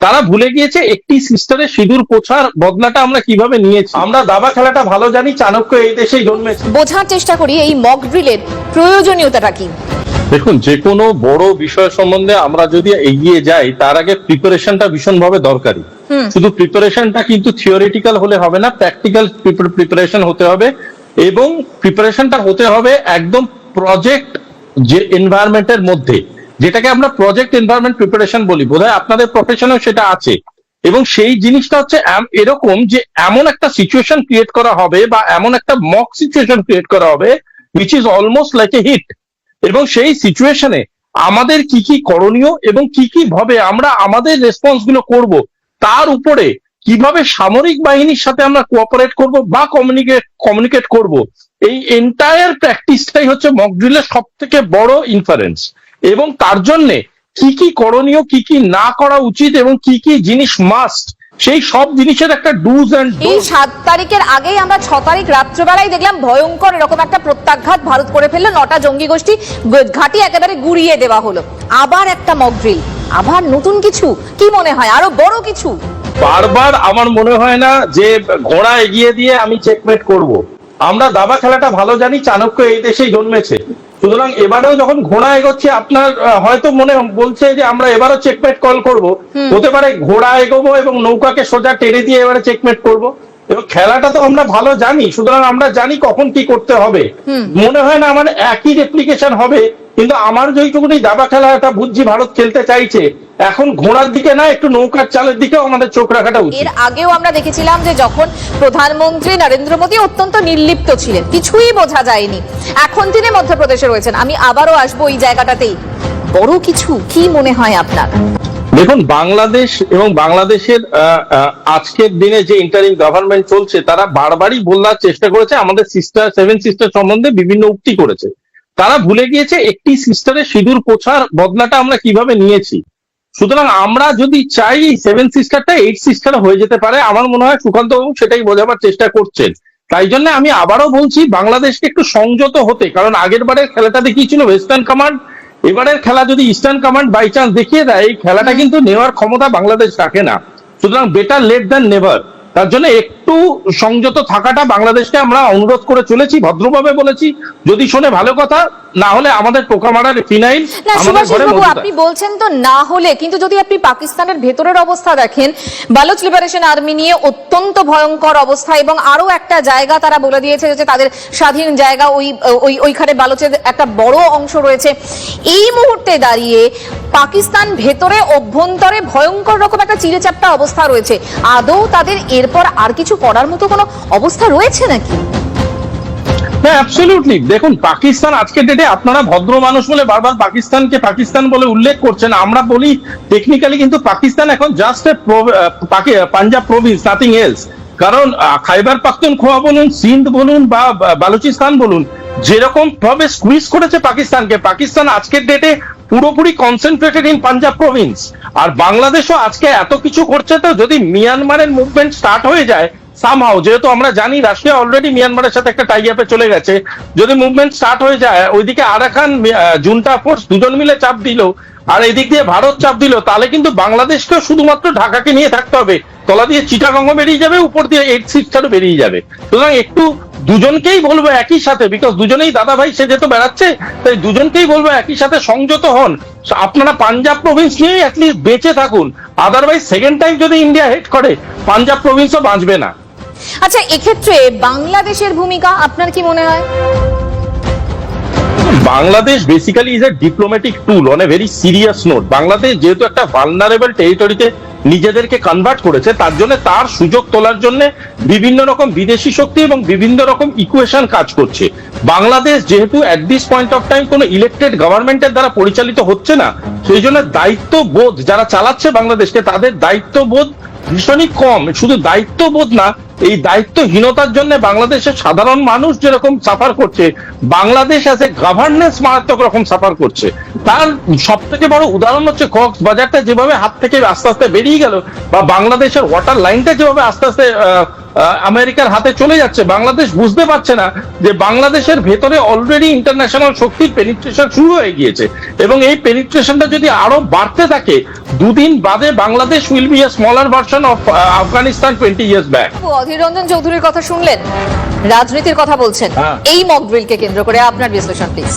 তারা ভুলে গিয়েছে একটি সিস্টারের সিঁদুর পোছার বদলাটা আমরা কীভাবে নিয়েছি। আমরা দাবা খেলাটা ভালো জানি চাণক্য এই দেশেই জন্মেছে। বোঝার চেষ্টা করি এই মক ড্রিলের প্রয়োজনীয়তাটা কি? দেখুন যে কোনো বড় বিষয় সম্বন্ধে আমরা যদি এগিয়ে যাই তার আগে প্রিপারেশনটা ভীষণভাবে দরকারি। শুধু প্রিপারেশনটা কিন্তু থিওরিটিক্যাল হলে হবে না প্র্যাকটিক্যাল প্রিপারেশন হতে হবে এবং প্রিপারেশনটা হতে হবে একদম প্রজেক্ট যে এনভায়রনমেন্টের মধ্যে। যেটাকে আমরা প্রজেক্ট এনভায়রনমেন্ট প্রিপারেশন বলি। বোধহয় আপনাদের প্রফেশনেও সেটা আছে। এবং সেই জিনিসটা হচ্ছে এরকম যে এমন একটা সিচুয়েশন ক্রিয়েট করা হবে বা এমন একটা মক সিচুয়েশন ক্রিয়েট করা হবে which is almost like a hit এবং সেই সিচুয়েশনে আমাদের কি কি করণীয় এবং কি কি ভাবে আমরা আমাদের রেসপন্সগুলো করব, তার উপরে কীভাবে সামরিক বাহিনীর সাথে আমরা কোঅপারেট করব বা কমিউনিকেট কমিউনিকেট করব, এই এন্টায়ার প্র্যাকটিসটাই হচ্ছে মক ড্রিলের সব থেকে বড় ইনফারেন্স এবং তার জন্য কি কি করণীয় কি কি না করা উচিত এবং কি কি জিনিস মাস্ট সেই সব জিনিসের একটা ডুজ অ্যান্ড এই সাত তারিখের আগেই আমরা ছ তারিখ রাত্রেবেলায় দেখলাম ভয়ঙ্কর এরকম একটা প্রত্যাঘাত ভারত করে ফেলল নটা জঙ্গি গোষ্ঠী ঘাঁটি একেবারে গুড়িয়ে দেওয়া হলো। আবার একটা মক ড্রিল আবার নতুন কিছু? কি মনে হয়? আরও বড় কিছু? বারবার আমার মনে হয় না যে ঘোড়া এগিয়ে দিয়ে আমি চেকমেট করব। আমরা দাবা খেলাটা ভালো জানি চাণক্য এই দেশেই জন্মেছে। সুতরাং এবারেও যখন ঘোড়া এগোচ্ছে আপনার হয়তো মনে বলছে যে আমরা এবারও চেকমেট কল করব। হতে পারে ঘোড়া এগোবো এবং নৌকাকে সোজা টেনে দিয়ে এবারে চেকমেট করব। এবং খেলাটা তো আমরা ভালো জানি সুতরাং আমরা জানি কখন কি করতে হবে। মনে হয় না আমার একই রেপ্লিকেশন হবে। কিন্তু আমার যেইটুকুনি দাবা খেলাটা বুঝছি ভারত খেলতে চাইছে। এখন ঘোড়ার দিকে না একটু নৌকার চালের দিকেও আমাদের চোখ রাখাটা উচিত। এর আগেও আমরা দেখেছিলাম যে যখন প্রধানমন্ত্রী নরেন্দ্র মোদী অত্যন্ত নির্লিপ্ত ছিলেন কিছুই বোঝা যায়নি। এখন তিনি মধ্যপ্রদেশে রয়েছেন। আমি আবারও আসব এই জায়গাটাতেই। বড় কিছু কি মনে হয় আপনার? দেখুন বাংলাদেশ এবং বাংলাদেশের আজকের দিনে যে ইন্টারিম গভর্নমেন্ট চলছে তারা বারবারই বলার চেষ্টা করেছে আমাদের সিস্টার সেভেন সিস্টার সম্বন্ধে বিভিন্ন উক্তি করেছে। তারা ভুলে গিয়েছে একটি সিস্টারের সিঁদুর পোছার বদলাটা আমরা কীভাবে নিয়েছি। সুতরাং আমরা যদি চাই সেভেন সিস্টারটা এইট সিস্টার হয়ে যেতে পারে আমার মনে হয় সুকান্ত বাবু সেটাই বোঝাবার চেষ্টা করছেন। তাই জন্য আমি আবারও বলছি বাংলাদেশকে একটু সংযত হতে কারণ আগের বারের খেলাটা দেখিয়েছিল ওয়েস্টার্ন কমান্ড এবারের খেলা যদি ইস্টার্ন কমান্ড বাই চান্স দেখিয়ে দেয় এই খেলাটা কিন্তু নেওয়ার ক্ষমতা বাংলাদেশ রাখে না। সুতরাং বেটার লেট দ্যান নেভার তার জন্য একটু সংযত থাকাটা বাংলাদেশকে আমরা অনুরোধ করে চলেছি ভদ্রভাবে বলেছি। যদি শোনে ভালো কথা না হলে আমাদের পোকা মারার ফিনাইল আপনি বলছেন তো না হলে কিন্তু যদি আপনি পাকিস্তানের ভেতরের অবস্থা দেখেন বালুচ লিবারেশন আর্মি নিয়ে অত্যন্ত ভয়ঙ্কর অবস্থা এবং আরও একটা জায়গা তারা বলে দিয়েছে যে তাদের স্বাধীন জায়গা ওই ওই ওইখানে বালুচের একটা বড় অংশ রয়েছে। এই মুহূর্তে দাঁড়িয়ে পাকিস্তান ভেতরে অভ্যন্তরে ভয়ঙ্কর রকম একটা চিড়েচাপটা অবস্থা রয়েছে। আদৌ তাদের এরপর আর কিছু করার মতো কোনো অবস্থা রয়েছে নাকি? অ্যাবসলিউটলি দেখুন, পাকিস্তান আজকের ডেটে আপনারা ভদ্র মানুষ বলে বারবার পাকিস্তানকে পাকিস্তান বলে উল্লেখ করছেন। আমরা বলি টেকনিক্যালি কিন্তু পাকিস্তান এখন just Punjab province nothing else কারণ খাইবার পাখতুনখোয়া বলুন, সিন্ধ বলুন বা বালুচিস্তান বলুন, যেরকম ভাবে স্কুইজ করেছে পাকিস্তানকে, পাকিস্তান আজকের ডেটে পুরোপুরি কনসেন্ট্রেটেড ইন পাঞ্জাব প্রভিন্স আর বাংলাদেশও আজকে এত কিছু করছে তো যদি মিয়ানমারের মুভমেন্ট স্টার্ট হয়ে যায় সামহাও যেহেতু আমরা জানি রাশিয়া অলরেডি মিয়ানমারের সাথে একটা টাই আপে চলে গেছে। যদি মুভমেন্ট স্টার্ট হয়ে যায়, ওইদিকে আরাকান জুনটা ফোর্স দুজন মিলে চাপ দিল, আর এদিক দিয়ে ভারত চাপ দিল, তাহলে কিন্তু বাংলাদেশকেও শুধুমাত্র ঢাকাকে নিয়ে থাকতে হবে। তলা দিয়ে চিটাগঙ্গ বেরিয়ে যাবে, উপর দিয়ে এইট সিক্সটারও বেরিয়ে যাবে। সুতরাং একটু দুজনকেই বলব একই সাথে বিকজ দুজনেই দাদা ভাই সে যেহেতু বেড়াচ্ছে, তাই দুজনকেই বলব একই সাথে সংযত হন। আপনারা পাঞ্জাব প্রভিন্স নিয়েই অ্যাটলিস্ট বেঁচে থাকুন। আদারওয়াইজ সেকেন্ড টাইম যদি ইন্ডিয়া হেড করে, পাঞ্জাব প্রভিন্সও বাঁচবে না। আচ্ছা এক্ষেত্রে বাংলাদেশের ভূমিকা, আপনার কি মনে হয়? Bangladesh basically is a diplomatic tool on a very serious note Bangladesh যেহেতু একটা ভালনারেবল টেরিটরিতে নিজেদেরকে কনভার্ট করেছে, তার জন্য তার সুযোগ তোলার জন্য বিভিন্ন রকম বিদেশি শক্তি এবং বিভিন্ন রকম ইকুয়েশন কাজ করছে। বাংলাদেশ যেহেতু at this point of time কোনো ইলেক্টেড গভর্নমেন্টের দ্বারা পরিচালিত হচ্ছে না, সেই জন্য দায়িত্ববোধ যারা চালাচ্ছে বাংলাদেশকে, তাদের দায়িত্ববোধ ভীষণই কম। শুধু দায়িত্ববোধ না, এই দায়িত্বহীনতার জন্য বাংলাদেশের সাধারণ মানুষ যেরকম সাফার করছে, বাংলাদেশ অ্যাজ এ গভর্নেন্স মারাত্মক রকম সাফার করছে। তার সব থেকে বড় উদাহরণ হচ্ছে কক্সবাজারটা যেভাবে হাত থেকে আস্তে আস্তে বেরিয়ে গেল, বা বাংলাদেশের ওয়াটার লাইনটা যেভাবে আস্তে আস্তে আমেরিকার হাতে চলে যাচ্ছে। বাংলাদেশ বুঝতে পারছে না যে বাংলাদেশের ভেতরে অলরেডি ইন্টারন্যাশনাল শক্তির পেনিট্রেশন শুরু হয়ে গিয়েছে। এবং এই পেনিট্রেশনটা যদি আরও বাড়তে থাকে দুদিন বাদে Bangladesh will be a smaller version of Afghanistan twenty years back Adhir Ranjan চৌধুরীর কথা শুনলেন? রাজনীতির কথা বলছেন। হ্যাঁ। এই মক ড্রিলকে কেন্দ্র করে আপনার বিশ্লেষণ প্লিজ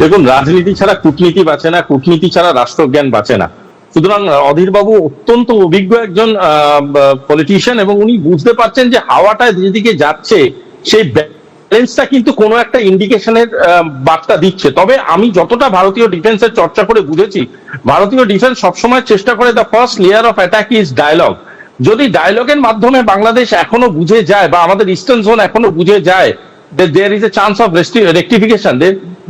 দেখুন রাজনীতি ছাড়া কূটনীতি বাঁচে না কূটনীতি ছাড়া রাষ্ট্রজ্ঞান বাঁচে না। সুতরাং অধীর বাবু অত্যন্ত অভিজ্ঞ একজন পলিটিশিয়ান এবং উনি বুঝতে পারছেন যে হাওয়াটা যেদিকে যাচ্ছে, সেই ব্যালেন্সটা কিন্তু কোনো একটা ইন্ডিকেশনের বার্তা দিচ্ছে। তবে আমি যতটা ভারতীয় ডিফেন্সের চর্চা করে বুঝেছি, ভারতীয় ডিফেন্স সবসময় চেষ্টা করে the first layer of attack is dialogue যদি ডায়লগের মাধ্যমে বাংলাদেশ এখনও বুঝে যায় বা আমাদের ইস্টার্ন জোন এখনও বুঝে যায় there is a chance of rectification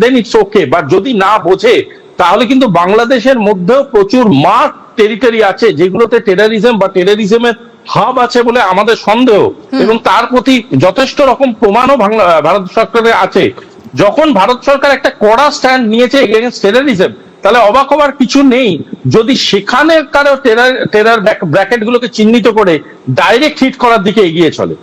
then it's okay but যদি না বোঝে তাহলে কিন্তু বাংলাদেশের মধ্যেও প্রচুর মার্ক টেরিটরি আছে যেগুলোতে টেরারিজম বা টেরারিজমের হাব আছে বলে আমাদের সন্দেহ। এবং তার প্রতি যথেষ্ট রকম প্রমাণও ভারত সরকারের আছে। যখন ভারত সরকার একটা কড়া স্ট্যান্ড নিয়েছে এগেনস্ট টেরারিজম তাহলে অবাক হবার কিছু নেই। যদি সেখানে কারও টেরার টেরার ব্র্যাকেট গুলোকে চিহ্নিত করে ডাইরেক্ট হিট করার দিকে এগিয়ে চলে।